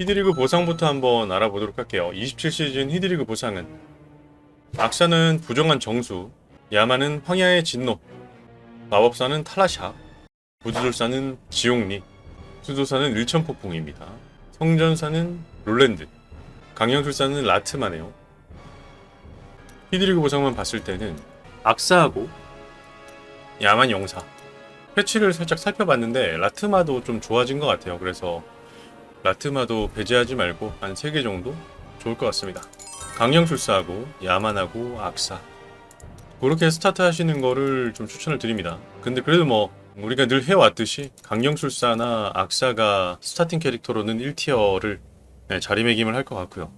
히드리그 보상부터 한번 알아보도록 할게요. 27시즌 히드리그 보상은 악사는 부정한 정수, 야마는 황야의 진노, 마법사는 탈라샤, 부두술사는 지옥리, 수도사는 일천폭풍입니다. 성전사는 롤랜드, 강령술사는 라트마네요. 히드리그 보상만 봤을 때는 악사하고 야만 영사 패치를 살짝 살펴봤는데 라트마도 좀 좋아진 것 같아요. 그래서 라트마도 배제하지 말고 한 3개 정도 좋을 것 같습니다. 강령술사하고 야만하고 악사 그렇게 스타트 하시는 거를 좀 추천을 드립니다. 근데 그래도 뭐 우리가 늘 해왔듯이 강령술사나 악사가 스타팅 캐릭터로는 1티어를 네, 자리매김을 할 것 같고요.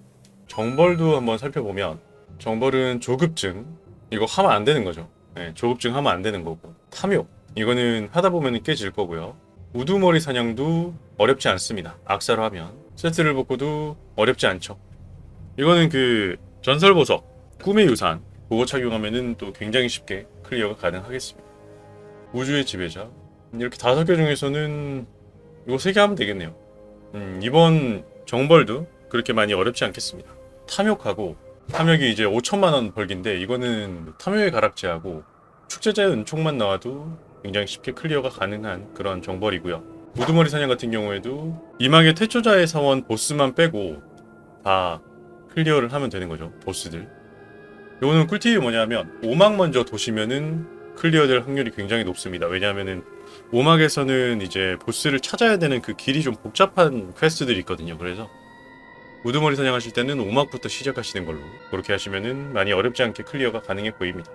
정벌도 한번 살펴보면 정벌은 조급증 이거 하면 안 되는 거죠. 네, 조급증 하면 안 되는 거고 탐욕 이거는 하다 보면 깨질 거고요. 우두머리 사냥도 어렵지 않습니다. 악사로 하면 세트를 벗고도 어렵지 않죠. 이거는 그 전설 보석 꿈의 유산 그거 착용하면은 또 굉장히 쉽게 클리어가 가능하겠습니다. 우주의 지배자 이렇게 다섯 개 중에서는 이거 세 개 하면 되겠네요. 음, 이번 정벌도 그렇게 많이 어렵지 않겠습니다. 탐욕하고 탐욕이 이제 5천만 원 벌기인데 이거는 탐욕의 가락지하고 축제자의 은총만 나와도 굉장히 쉽게 클리어가 가능한 그런 정벌이고요. 우두머리 사냥 같은 경우에도 이막의 태초자의 사원 보스만 빼고 다 클리어를 하면 되는 거죠. 보스들. 요거는 꿀팁이 뭐냐면 오막 먼저 도시면은 클리어될 확률이 굉장히 높습니다. 왜냐하면은 오막에서는 이제 보스를 찾아야 되는 그 길이 좀 복잡한 퀘스트들이 있거든요. 그래서 우두머리 사냥하실 때는 오막부터 시작하시는 걸로 그렇게 하시면은 많이 어렵지 않게 클리어가 가능해 보입니다.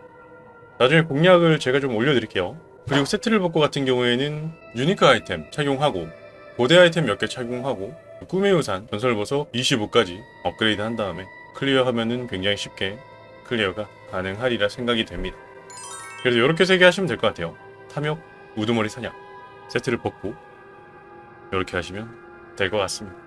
나중에 공략을 제가 좀 올려드릴게요. 그리고 세트를 벗고 같은 경우에는 유니크 아이템 착용하고 고대 아이템 몇 개 착용하고 꿈의 우산, 전설 보석 25까지 업그레이드 한 다음에 클리어하면은 굉장히 쉽게 클리어가 가능하리라 생각이 됩니다. 그래서 이렇게 세 개 하시면 될 것 같아요. 탐욕, 우두머리 사냥, 세트를 벗고 이렇게 하시면 될 것 같습니다.